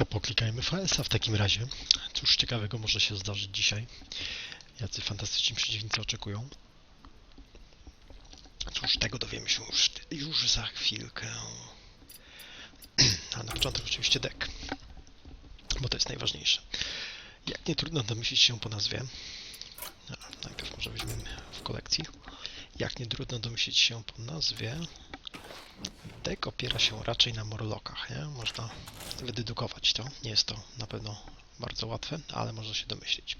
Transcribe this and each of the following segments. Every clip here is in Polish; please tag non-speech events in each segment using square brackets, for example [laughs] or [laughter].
To poklikajmy w HS-a w takim razie. Cóż ciekawego może się zdarzyć dzisiaj? Jacy fantastyczni przeciwnicy oczekują? Cóż, tego dowiemy się już, już za chwilkę. [clears throat] A na początek oczywiście deck, bo to jest najważniejsze. Jak nie trudno domyślić się po nazwie. A, najpierw może weźmiemy w kolekcji. Jak nie trudno domyślić się po nazwie, deck opiera się raczej na morlokach, nie? Można wydedukować to. Nie jest to na pewno bardzo łatwe, ale można się domyślić.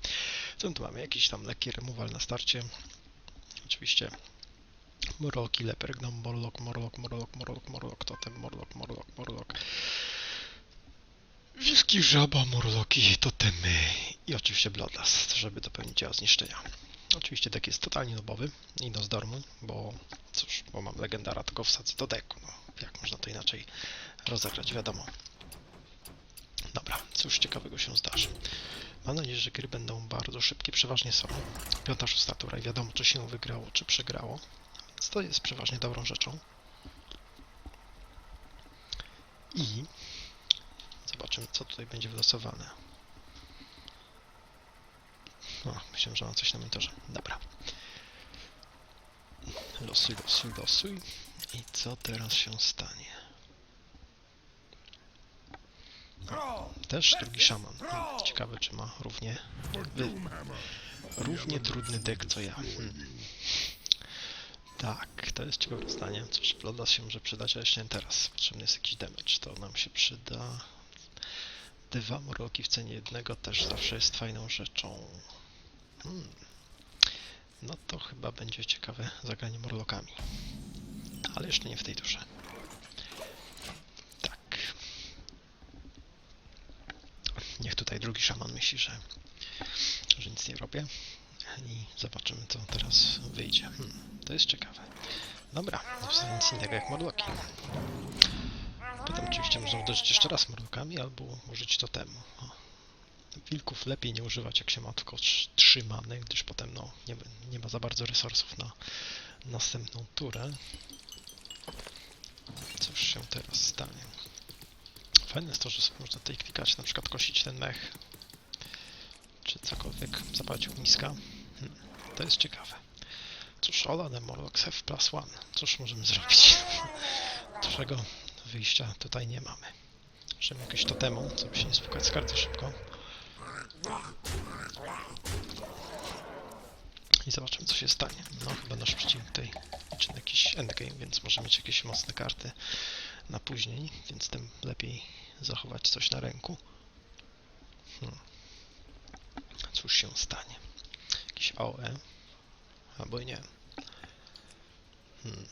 Co tu mamy? Jakiś tam lekki removal na starcie. Oczywiście Morloki, Leper, Gnom, Morlok, Morlok, Morlok, Morlok, Morlok, Totem, Morlok, Morlok, Morlok. Wilki, Żaba, Morloki, Totemy i oczywiście Bloodlust, żeby dopełnić dzieła zniszczenia. Oczywiście deck jest totalnie nobowy i no z darmu, bo cóż, bo mam legendara, tylko wsadzę do deku. No, jak można to inaczej rozegrać, wiadomo. Dobra, cóż ciekawego się zdarzy. Mam nadzieję, że gry będą bardzo szybkie, przeważnie są. Piąta, szósta tura i wiadomo, czy się wygrało, czy przegrało. Więc to jest przeważnie dobrą rzeczą. I zobaczymy, co tutaj będzie wylosowane. O, myślałem, że mam coś na monitorze. Dobra. Losuj, losuj, losuj. I co teraz się stanie? Też drugi szaman. Hmm, Ciekawe, czy ma równie, wy, równie trudny deck co ja. Hmm. Tak, to jest ciekawe zdanie. Cóż, Bloodlust się może przydać, ale jeszcze nie teraz. Potrzebny jest jakiś damage, to nam się przyda. Dwa mroki w cenie jednego też zawsze jest fajną rzeczą. Hmm. No to chyba będzie ciekawe zagranie morlokami. Ale jeszcze nie w tej turze. Tak. Niech tutaj drugi szaman myśli, że, że nic nie robię. I zobaczymy, co teraz wyjdzie. Hmm, to jest ciekawe. Dobra, no to nic innego jak morloki. Potem oczywiście można uderzyć jeszcze raz morlokami, albo użyć totemu. O. Wilków lepiej nie używać, jak się ma tylko trz- trzy many, gdyż potem no, nie, nie ma za bardzo resursów na następną turę. Cóż się teraz stanie? Fajne jest to, że można tutaj klikać, na przykład kosić ten mech, czy cokolwiek, zapalić ogniska. Hmm, to jest ciekawe. Cóż, Ola the Morlocks have plus one. Cóż możemy zrobić? [laughs] Dużego wyjścia tutaj nie mamy. Możemy jakieś totemu, żeby się nie spukać z karty szybko. I zobaczymy, co się stanie. No, chyba nasz przeciwnik tutaj czy jakiś endgame, więc może mieć jakieś mocne karty na później, więc tym lepiej zachować coś na ręku. Hmm. Cóż się stanie? Jakiś AOE? Albo nie. Hmm.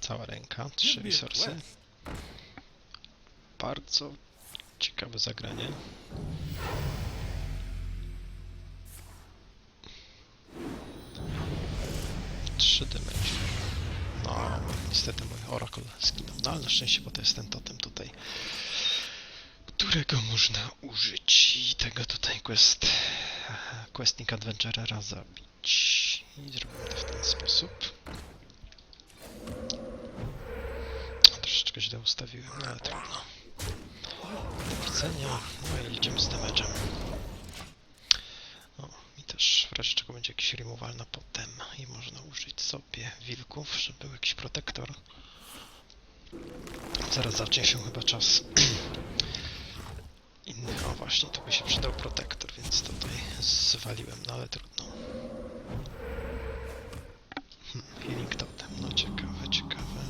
Cała ręka, trzy resursy. Bardzo ciekawe zagranie. Trzy damage. No, niestety mój Oracle zginął. No, ale na szczęście, bo to jest ten totem tutaj, którego można użyć. I tego tutaj quest, questnik Adventurera zabić. I zrobimy to w ten sposób. Troszeczkę źle ustawiłem, no ale trudno. Do widzenia. No i idziemy z damage'em. O, i razie czego będzie jakiś removal potem i można użyć sobie wilków, żeby był jakiś protektor. Zaraz zacznie się chyba czas [clears throat] innych. O właśnie, tu by się przydał protektor, więc tutaj zwaliłem, no ale trudno. Hmm, healing totem, no ciekawe, ciekawe.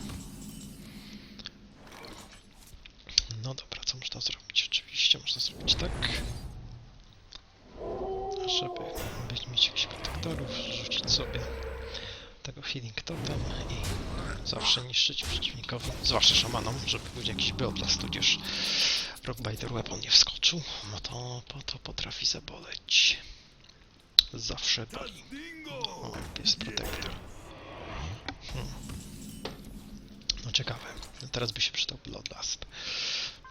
No dobra, co można zrobić? Oczywiście można zrobić tak. Żeby być, mieć jakichś protektorów, rzucić sobie tego healing totem i zawsze niszczyć przeciwnikowi, zwłaszcza szamanom, żeby był jakiś Bloodlust, tudzież Rockbiter Weapon nie wskoczył, no to, to, to potrafi zaboleć. Zawsze boli. O, jest protektor. Hmm. No ciekawe. Teraz by się przydał Bloodlust.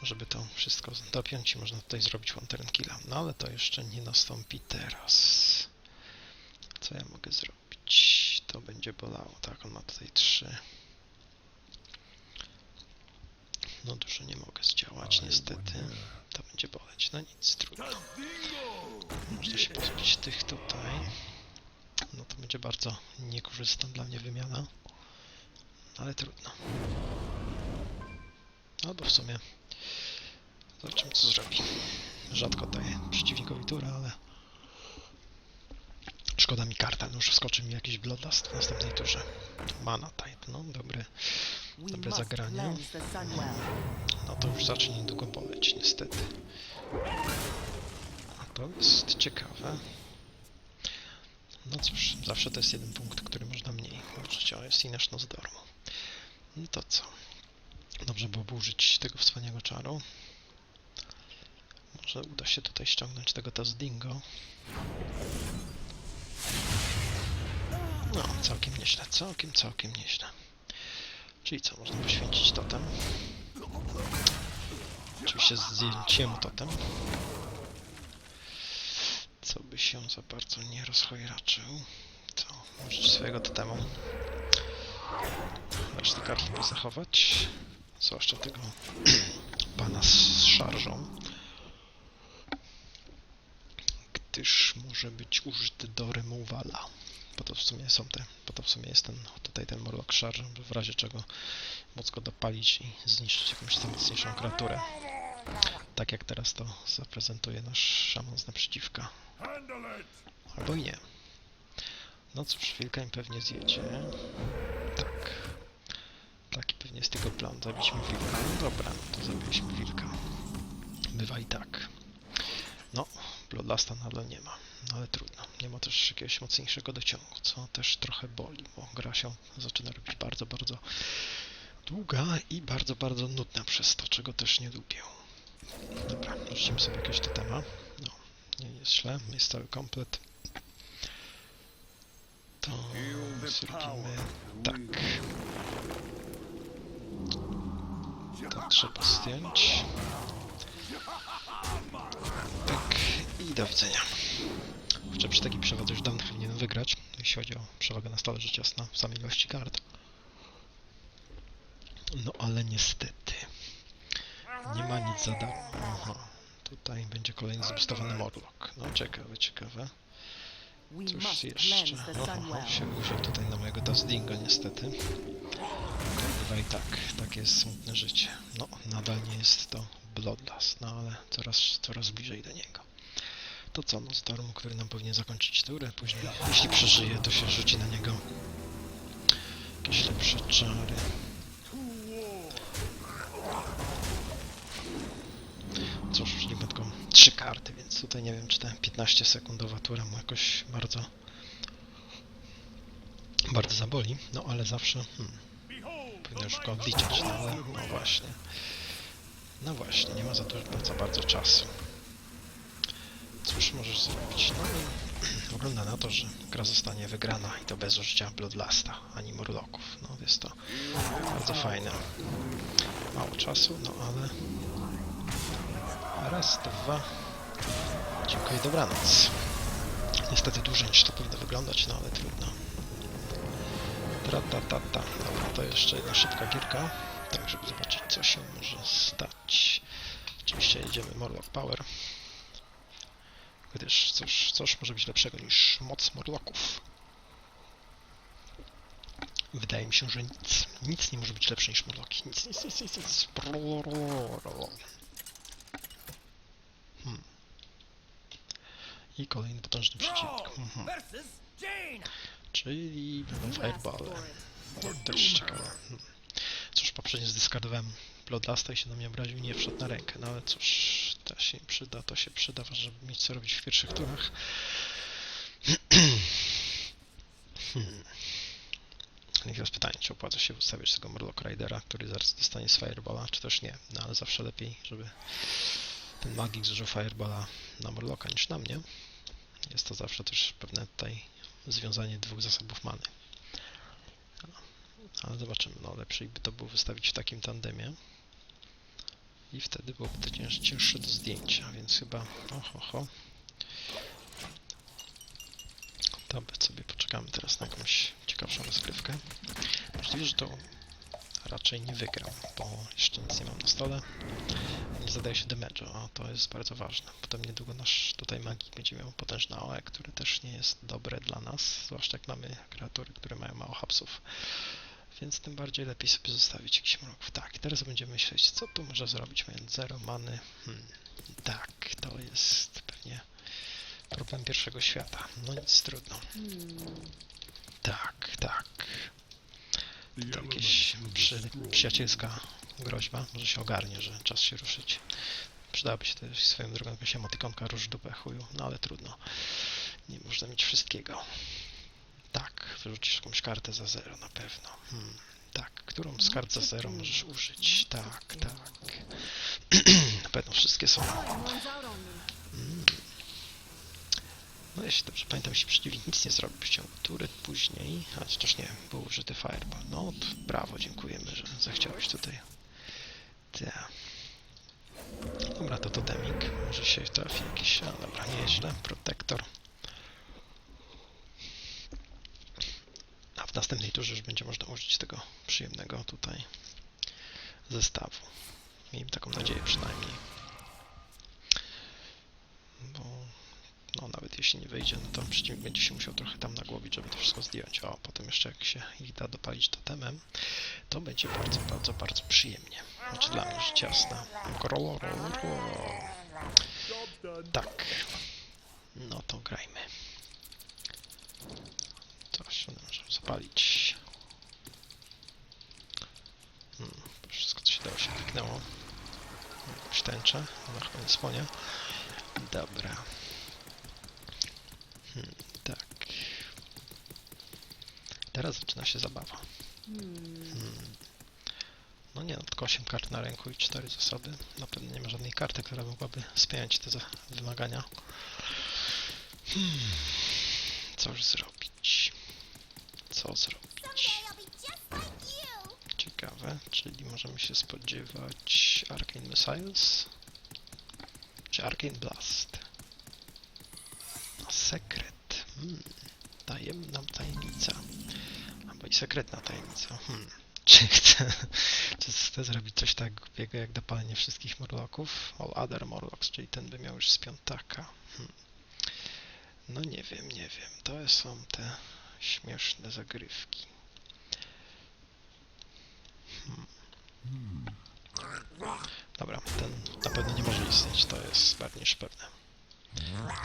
Żeby to wszystko dopiąć i można tutaj zrobić turn killa. No ale to jeszcze nie nastąpi teraz. Co ja mogę zrobić? To będzie bolało. Tak, on ma tutaj trzy. No dużo nie mogę zdziałać niestety. To będzie będzie boleć. No nic, trudno. Można się pozbyć tych tutaj. No to będzie bardzo niekorzystna dla mnie wymiana. Ale trudno. Albo w sumie zobaczymy co zrobi. Rzadko daje przeciwnikowi turę, ale szkoda mi karta. No już wskoczy mi jakiś Bloodlust w następnej turze. Mana type, no dobre, dobre zagranie. No to już zacznie niedługo boleć, niestety. A to jest ciekawe. No cóż, zawsze to jest jeden punkt, który można mniej użyć, a jest i nasz nos darmo. No to co? Dobrze byłoby użyć tego wspaniałego czaru. Może uda się tutaj ściągnąć tego Tazdingo. No, całkiem nieźle, całkiem, całkiem nieźle. Czyli co, można poświęcić totem. Oczywiście zdjęciem totem. Co by się za bardzo nie rozchojraczył. To użyć swojego totemu. Resztę kart lepiej zachować. Zwłaszcza tego [clears throat] pana z szarżą. Gdyż może być użyty do removala. Po to w sumie są te, po to w sumie jest ten, tutaj ten Morlock Charge, by w razie czego móc go dopalić i zniszczyć jakąś tam mocniejszą kreaturę. Tak jak teraz to zaprezentuje nasz szaman z naprzeciwka. Albo nie. No cóż, wilka im pewnie zjedzie. Tak. Taki pewnie jest tylko plan, zabić mi wilka. No dobra, no to zabiliśmy wilka. Bywa i tak. No, Bloodlasta nadal nie ma. No ale trudno. Nie ma też jakiegoś mocniejszego dociągu, co też trochę boli, bo gra się zaczyna robić bardzo, bardzo długa i bardzo, bardzo nudna przez to, czego też nie lubię. Dobra, rzucimy sobie jakiegoś totema. No, nie jest źle, jest cały komplet. To zrobimy tak. To trzeba zdjąć. Do widzenia. Jeszcze przy takiej przewadze już dawno powinienem wygrać, jeśli chodzi o przewagę na stole rzecz jasna w samej ilości kart. No ale niestety nie ma nic za darmo. Aha, tutaj będzie kolejny zbustowany Morlock. No ciekawe, ciekawe. We Cóż jeszcze? Oho, się usiął tutaj na mojego Dazdinga niestety. Bywa i tak, takie jest smutne życie. No, nadal nie jest to Bloodlust, no ale coraz, coraz bliżej do niego. To co, no Storm, który nam powinien zakończyć turę, później, jeśli przeżyje, to się rzuci na niego jakieś lepsze czary. Cóż, użyliśmy tylko trzy karty, więc tutaj nie wiem, czy ta 15 sekundowa tura mu jakoś bardzo bardzo zaboli, no ale zawsze hmm, powinno już go odliczać, no no właśnie. No właśnie, nie ma za dużo, za bardzo czasu. Cóż możesz zrobić? No i [clears throat] wygląda na to, że gra zostanie wygrana i to bez użycia Bloodlasta, ani Murloków. No jest to bardzo fajne. Mało czasu, no ale... Raz, dwa... Dziękuję, dobranoc. Niestety dłużej niż to powinno wyglądać, no ale trudno. Tra ta ta ta. Dobra, to jeszcze jedna szybka gierka, tak żeby zobaczyć co się może stać. Oczywiście jedziemy Morlock Power. Gdyż cóż, cóż może być lepszego niż moc Morlocków? Wydaje mi się, że nic. Nic nie może być lepsze niż Morlocki. Nic, nic, nic, nic, nic. Hmm. I kolejny potężny przeciwnik. Mhm. Czyli będą fireballe. To też ciekawe. Hmm. Cóż, poprzednio zdyskardowałem Bloodlasta i się na mnie obraził i nie wszedł na rękę. No ale cóż, to się przyda, to się przyda, żeby mieć co robić w pierwszych turach. hmm. I teraz pytanie, czy opłaca się ustawiać tego Murloc Ridera, który zaraz dostanie z Fireballa, czy też nie. No ale zawsze lepiej, żeby ten magik zużył Fireballa na Murloca niż na mnie. Jest to zawsze też pewne tutaj związanie dwóch zasobów many. Ale zobaczymy, no lepiej by to było wystawić w takim tandemie. I wtedy byłoby to cięż, cięższe do zdjęcia, więc chyba... Oho, ho. To sobie poczekamy teraz na jakąś ciekawszą rozgrywkę. Możliwe, że to raczej nie wygram, bo jeszcze nic nie mam na stole. nie zadaje się damage'u, a to jest bardzo ważne. Potem niedługo nasz tutaj magik będzie miał potężne AOE, które też nie jest dobre dla nas, zwłaszcza jak mamy kreatury, które mają mało hapsów. Więc tym bardziej lepiej sobie zostawić jakiś mrok. Tak, teraz będziemy myśleć, co tu może zrobić, mając zero many. Hmm. Tak, to jest pewnie problem pierwszego świata. No nic, trudno. Tak, tak. To jakieś przy, przyjacielska groźba. Może się ogarnie, że czas się ruszyć. Przydałaby się też swoją drogą jakaś emotykonka róż dupę chuju, no ale trudno. Nie można mieć wszystkiego. Tak, wyrzucisz jakąś kartę za zero na pewno. Hmm, tak, którą z kart za zero możesz użyć? Tak, tak. [clears throat] na pewno wszystkie są. Mm. No jeśli dobrze pamiętam, jeśli przeciwnik nic nie zrobił w ciągu tury później, a chociaż nie, był użyty fireball. No, to brawo, dziękujemy, że zechciałeś tutaj. Ta. Dobra, to totemik. Może się trafi jakiś, a dobra, nieźle. Protektor. A w następnej turze już będzie można użyć tego przyjemnego tutaj zestawu. Miejmy taką nadzieję przynajmniej. Bo no nawet jeśli nie wyjdzie, no to przeciwnik będzie się musiał trochę tam nagłowić, żeby to wszystko zdjąć. O, potem jeszcze jak się ich da dopalić totemem, to będzie bardzo, bardzo, bardzo przyjemnie. Znaczy dla mnie rzecz jasna. Tak. No to grajmy. Się możemy zapalić. Hmm, wszystko co się dało się kliknęło. Jakąś tęczę, ona chyba nie słonia. Dobra. Hmm, tak. Teraz zaczyna się zabawa. Hmm. No nie, no, tylko 8 kart na ręku i 4 zasoby. Na pewno nie ma żadnej karty, która mogłaby spełniać te wymagania. Hmm. Cóż zrobić? Co zrobić? Ciekawe, czyli możemy się spodziewać Arcane Missiles? Czy Arcane Blast? No, sekret. Hmm. Tajemna tajemnica. Albo i sekretna tajemnica. Hmm. [laughs] Czy chcę, czy chcę zrobić coś tak głupiego jak dopalenie wszystkich Morlocków? All other Morlocks, czyli ten by miał już z piątaka. Hmm. No nie wiem, nie wiem. To są te śmieszne zagrywki. Hmm. Dobra, ten na pewno nie może istnieć, to jest bardziej niż pewne.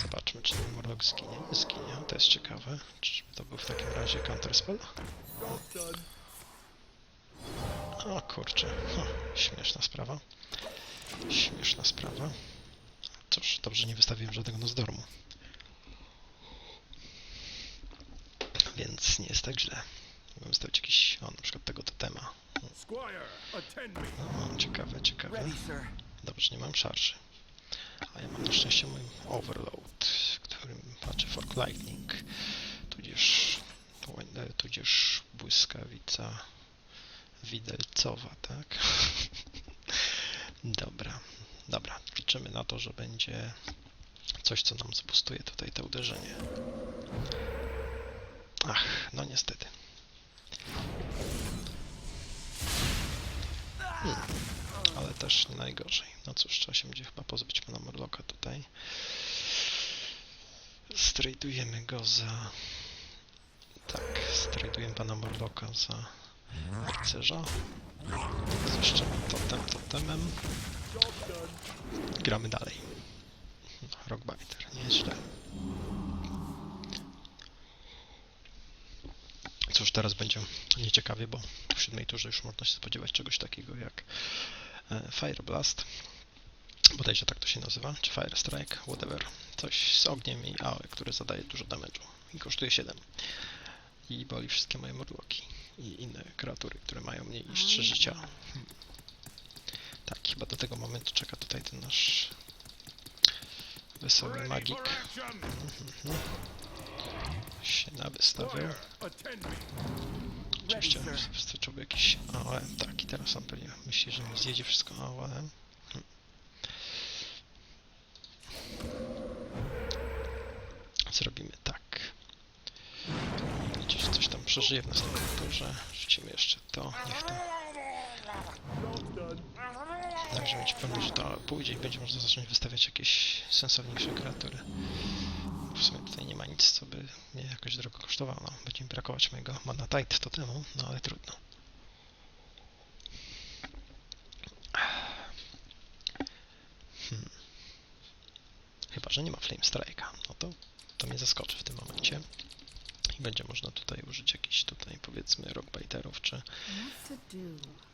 Zobaczmy, czy ten Morlock zginie. Nie zginie, to jest ciekawe. Czyżby to był w takim razie counterspell? O kurczę, hm, śmieszna sprawa. Śmieszna sprawa. Cóż, dobrze nie wystawiłem żadnego Nozdormu. Więc nie jest tak źle. Mogę wystawić jakiś, o na przykład tego totema. Squire, attend me. O, ciekawe, ciekawe. Dobrze, nie mam szarży. A ja mam na szczęście mój Overload, w którym patrzę Fork Lightning, tudzież, łoń- tudzież błyskawica widelcowa, tak? [laughs] dobra, dobra, liczymy na to, że będzie coś, co nam zbustuje tutaj to uderzenie. Ach, no niestety. Hmm ale też nie najgorzej. No cóż, trzeba się będzie chyba pozbyć pana Morlocka tutaj. Strajdujemy go za... Tak, strajdujemy pana Morlocka za rycerza. Zniszczymy totem totemem. Gramy dalej. Rockbiter, nie jest źle. Cóż, teraz będzie nieciekawie, bo w siódmej turze już można się spodziewać czegoś takiego jak e, Fire Blast. Bodajże tak to się nazywa, czy Fire Strike, whatever. Coś z ogniem i AOE, które zadaje dużo damage'u i kosztuje 7. I boli wszystkie moje morloki i inne kreatury, które mają mniej niż 3 życia. Hmm. Tak, chyba do tego momentu czeka tutaj ten nasz wesoły magik. Mhm. Się attend me. Oczywiście wystarczyłby jakiś AOM. Tak, i teraz on pewnie myśli, że mu zjedzie wszystko AOM. Zrobimy tak. Że coś tam przeżyje w następnym turze. Rzucimy jeszcze to. Niech to. Także mieć pewność, że to pójdzie i będzie można zacząć wystawiać jakieś sensowniejsze kreatury. W sumie tutaj nie ma nic, co by mnie jakoś drogo kosztowało. No, będzie mi brakować mojego mana tight totemu, no ale trudno. Hmm. Chyba, że nie ma Flame Strike'a. No to, to mnie zaskoczy w tym momencie. I będzie można tutaj użyć jakichś tutaj powiedzmy rockbiterów czy to?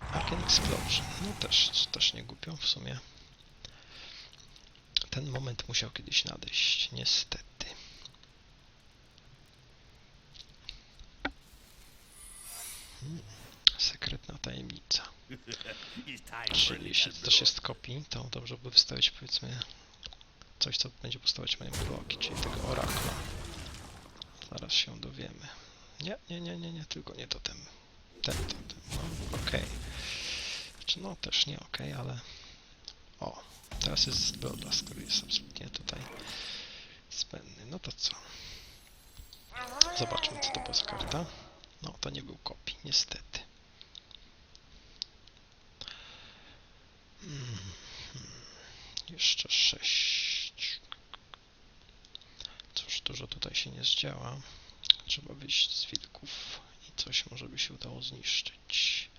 Arcane Explosion. No też, też nie głupio w sumie. Ten moment musiał kiedyś nadejść, niestety. Hmm. Sekretna tajemnica. Czyli jeśli to też jest kopii, to dobrze by wystawić powiedzmy coś, co będzie postawiać moje bloki, czyli tego orakla. Zaraz się dowiemy. Nie, nie, nie, nie, nie, tylko nie to ten. Ten, ten, ten. No, okej. Znaczy, no też nie okej, ale... O, teraz jest Bloodlust, który jest absolutnie tutaj zbędny. No to co? Zobaczmy, co to była karta. No, to nie był kopii, niestety. Jeszcze sześć. Cóż, dużo tutaj się nie zdziała. Trzeba wyjść z wilków i coś może by się udało zniszczyć.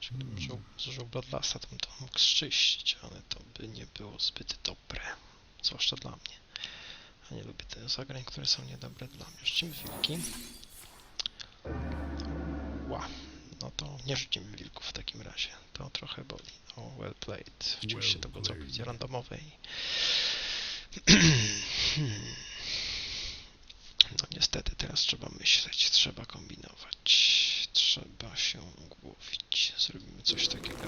Czy gdybym zużył, zużył Bloodlusta, to bym to mógł zczyścić, ale to by nie było zbyt dobre. Zwłaszcza dla mnie. A nie lubię te zagrań, które są niedobre dla mnie. Rzucimy wilki. To nie rzucimy wilków w takim razie. To trochę boli. O, well played. Oczywiście to było Well całkowicie randomowe i... No niestety teraz trzeba myśleć, trzeba kombinować, trzeba się ugłowić. Zrobimy coś takiego.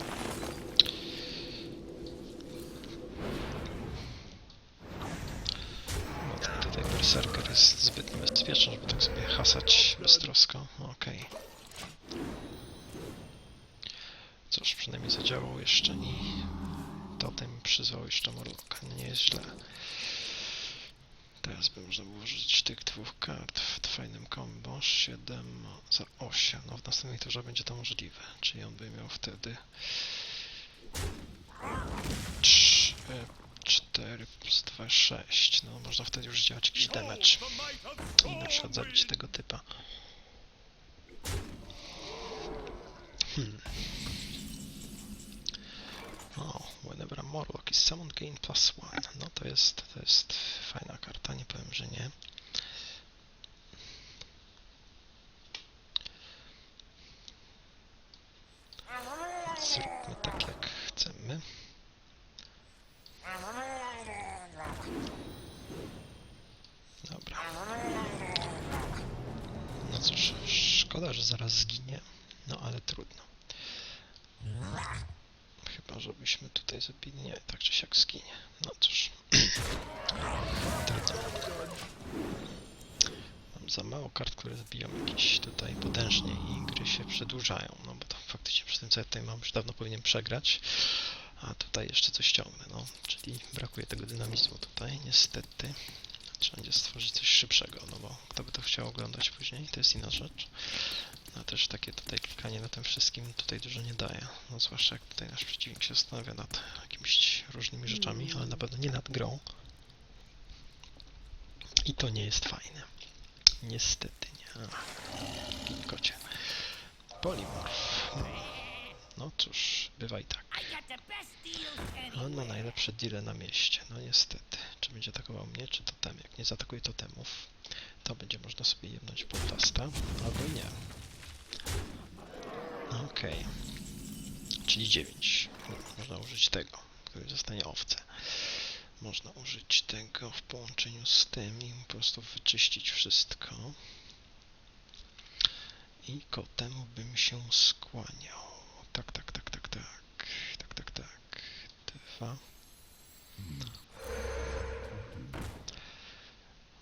No tutaj berserker jest zbyt niebezpieczny, żeby tak sobie hasać beztrosko. Okej. Cóż, przynajmniej zadziałał jeszcze i totem przyzwał jeszcze Morlocka. No nie jest źle. Teraz by można było użyć tych dwóch kart w fajnym combo. 7 za 8. No w następnej turze będzie to możliwe. Czyli on by miał wtedy 3, 4 plus 2, 6. No można wtedy już działać jakiś damage. I na przykład zabić tego typa. Hmm. O, whenever a Morlock is summoned gain plus one. No to jest, to jest fajna karta, nie powiem, że nie. Zróbmy tak jak chcemy. Dobra. No cóż, szkoda, że zaraz zginie, no ale trudno. Chyba, żebyśmy tutaj zabili. Nie, tak czy siak skinie. No cóż. [clears throat] Trudno. Mam za mało kart, które zabiją jakieś tutaj potężnie i gry się przedłużają. No bo to faktycznie przy tym, co ja tutaj mam, już dawno powinien przegrać. A tutaj jeszcze coś ciągnę, no. Czyli brakuje tego dynamizmu tutaj, niestety. Trzeba będzie stworzyć coś szybszego, no bo kto by to chciał oglądać później, to jest inna rzecz. No też takie tutaj klikanie na tym wszystkim tutaj dużo nie daje. No zwłaszcza jak tutaj nasz przeciwnik się zastanawia nad jakimiś różnymi rzeczami, ale na pewno nie nad grą. I to nie jest fajne. Niestety nie. Kocie. Polimorf. No cóż, bywa i tak. On ma najlepsze deale na mieście. No niestety. Czy będzie atakował mnie, czy totem? Jak nie zaatakuje totemów, to będzie można sobie jebnąć podlasta, albo nie. Okej. Czyli 9. Można użyć tego, który zostanie owce. Można użyć tego w połączeniu z tym i po prostu wyczyścić wszystko. I ko temu bym się skłaniał. Tak, tak, tak, tak, tak. Tak, tak, tak. Dwa.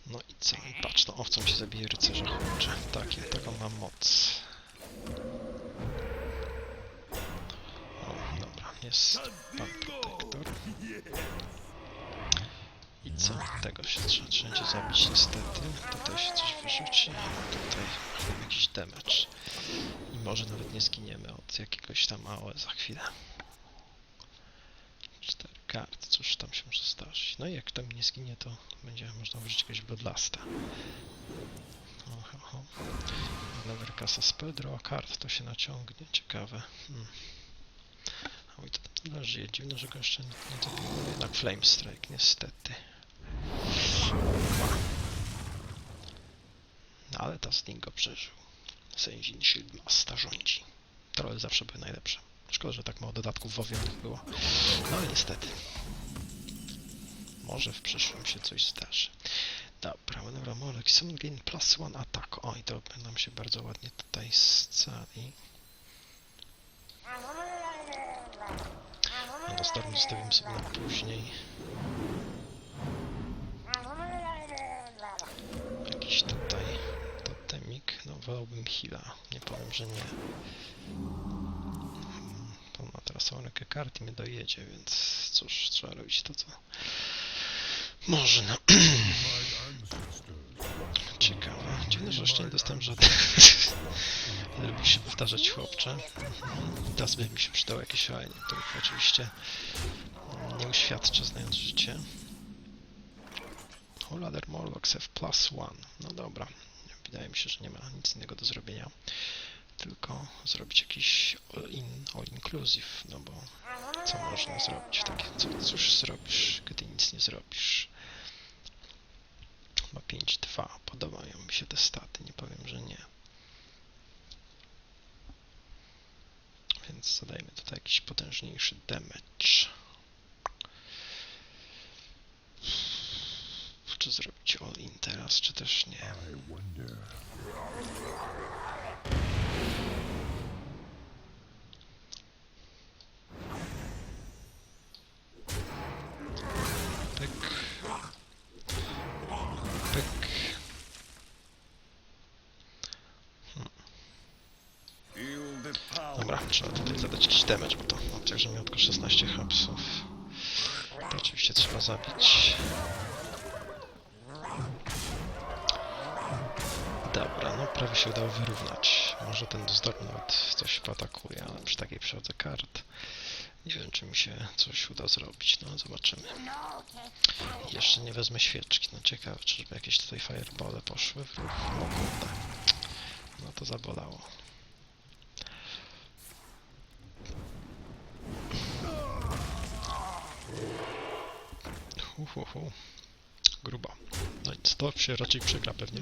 No i co? Patrz, no owcą się zabije rycerza chłopcze. Tak, ja taką mam moc. Jest pan protektor. I co? Tego się trzeba wszędzie zabić niestety. Tutaj się coś wyrzuci, tutaj jakiś damage. I może nawet nie zginiemy od jakiegoś tam AOE za chwilę. kart. Cóż tam się może zdarzyć? No i jak to mi nie zginie, to będzie można użyć jakiegoś Bloodlasta. Oho, oho. Never Casa Spell, a kart to się naciągnie. Ciekawe. Hmm. Oj, to tam tyle żyje. Dziwne, że go jeszcze nie, dobiło. Jednak Flame Strike, niestety. No, ale ta Sting go przeżył. Sędzin Shieldmasta rządzi. Trolle zawsze były najlepsze. Szkoda, że tak mało dodatków wowionych było. No ale niestety. Może w przyszłym się coś zdarzy. Dobra, Whenever Molek, Summon Gain plus one attack. O, i to nam się bardzo ładnie tutaj scali. To starą zostawimy sobie na później. Jakiś tutaj totemik. No wolałbym heala. Nie powiem, że nie. To ma teraz rękę kart i mnie dojedzie, więc cóż, trzeba robić to, co można. [clears throat] Ciekawe. Dziwne, że jeszcze nie dostałem żadnych. [laughs] Nie lubi się powtarzać chłopcze. Teraz by mi się przydało jakieś fajnie, których oczywiście nie uświadczę znając życie. All other Morlocks have plus one. No dobra. Wydaje mi się, że nie ma nic innego do zrobienia. Tylko zrobić jakiś all-in, all-inclusive, no bo co można zrobić w takim, co, cóż zrobisz, gdy nic nie zrobisz. Ma 5-2, podobają mi się te staty, nie powiem, że nie. Więc zadajmy tutaj jakiś potężniejszy damage. Czy zrobić all-in teraz, czy też nie? I wonder. Pyk. Pyk. Feel the power. Dobra, trzeba tutaj zadać jakiś damage, bo to chociaż że miał tylko 16 hapsów. To oczywiście trzeba zabić. Dobra, no prawie się udało wyrównać. Może ten zdor nawet coś paatakuje, ale przy takiej przechodze kart nie wiem, czy mi się coś uda zrobić. No, zobaczymy. Jeszcze nie wezmę świeczki. No ciekawe, czy żeby jakieś tutaj firebole poszły w ruch. Kurde. No to zabolało. Hu, hu, hu. Grubo. No nic, to się raczej przegra pewnie.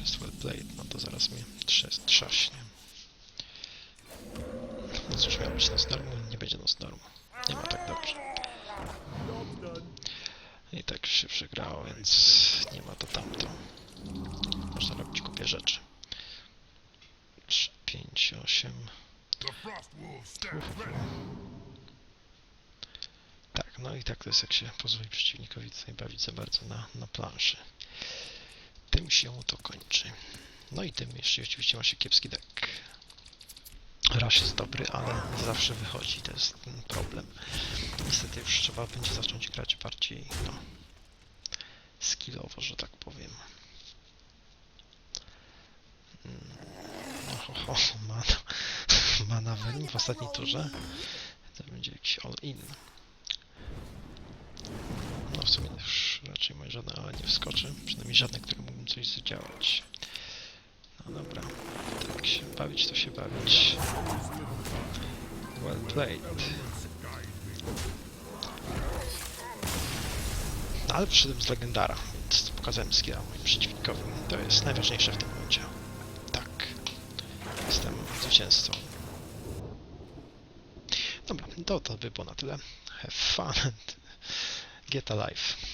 Jest well played, no to zaraz mnie trzes, trzaśnie. No cóż, miał być noc darmu, nie będzie noc darmu. Nie ma tak dobrze. I tak się przegrało, więc nie ma to tamto. Można robić kupie rzeczy. 3, 5, 8. The frost wolves stand ready. No i tak to jest, jak się pozwoli przeciwnikowi tutaj bawić za bardzo na, na planszy. Tym się to kończy. No i tym, jeśli oczywiście ma się kiepski deck. Rush jest dobry, ale zawsze wychodzi, to jest ten problem. Niestety już trzeba będzie zacząć grać bardziej, no, skillowo, że tak powiem. No, ho, ho, mana, [laughs] mana w ostatniej turze. To będzie jakiś all-in. No w sumie już raczej moje żadne ale nie wskoczy. Przynajmniej żadne, które mógłbym coś zadziałać. No dobra. Tak się bawić, to się bawić. Well played. No ale przyszedłem z legendara, więc pokazałem skilla moim przeciwnikowi. To jest najważniejsze w tym momencie. Tak. Jestem zwycięzcą. Dobra, to, to by było na tyle. Have fun and get alive.